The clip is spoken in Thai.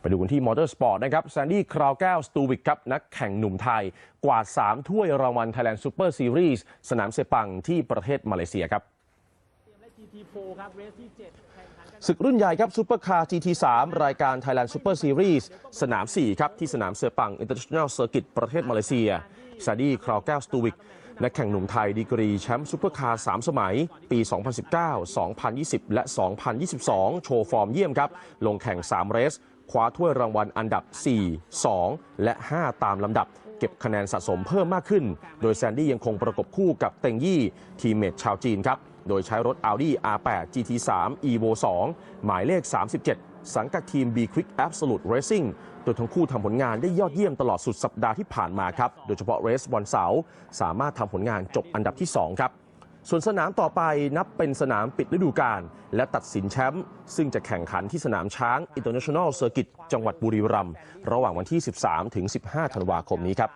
ไปดูกันที่มอเตอร์สปอร์ตนะครับแซนดี้คราวแก้วสตูวิกครับนักแข่งหนุ่มไทยกวาด3ถ้วยรางวัล Thailand Super Series สนามเซปังที่ประเทศมาเลเซียครับและ GT4 ครับเรสที่7แข่งขันกันศึกรุ่นใหญ่ครับซูเปอร์คาร์ GT3 รายการ Thailand Super Series สนาม 4 ครับ ที่สนามเซปัง International Circuit ประเทศมาเลเซียซาดี้คราวแก้วสตูวิกนักแข่งหนุ่มไทยดีกรีแชมป์ซูเปอร์คาร์ 3 สมัย ปี 2019 2020 และ 2022 โชว์ฟอร์มเยี่ยมครับ ลงแข่ง 3 เรส คว้าถ้วยรางวัลอันดับ 4 2 และ 5 ตามลำดับ เก็บคะแนนสะสมเพิ่มมากขึ้น โดยแซนดี้ยังคงประกบคู่กับเต็งยี่ทีมเมทชาวจีนครับ โดยใช้รถ Audi R8 GT3 Evo 2 หมายเลข 37 สังกัดทีม B Quick Absolute Racing โดยทั้งคู่ทำผลงานได้ยอดเยี่ยมตลอดสุดสัปดาห์ที่ผ่านมาครับ โดยเฉพาะเรสวันเสาร์สามารถทำผลงานจบอันดับที่ 2 ครับ ส่วนสนามต่อไปนับเป็นสนามปิดฤดูกาลและตัดสินแชมป์ซึ่งจะแข่งขันที่สนามช้าง International Circuit จังหวัดบุรีรัมย์ระหว่างวันที่ 13 ถึง 15 ธันวาคมนี้ครับ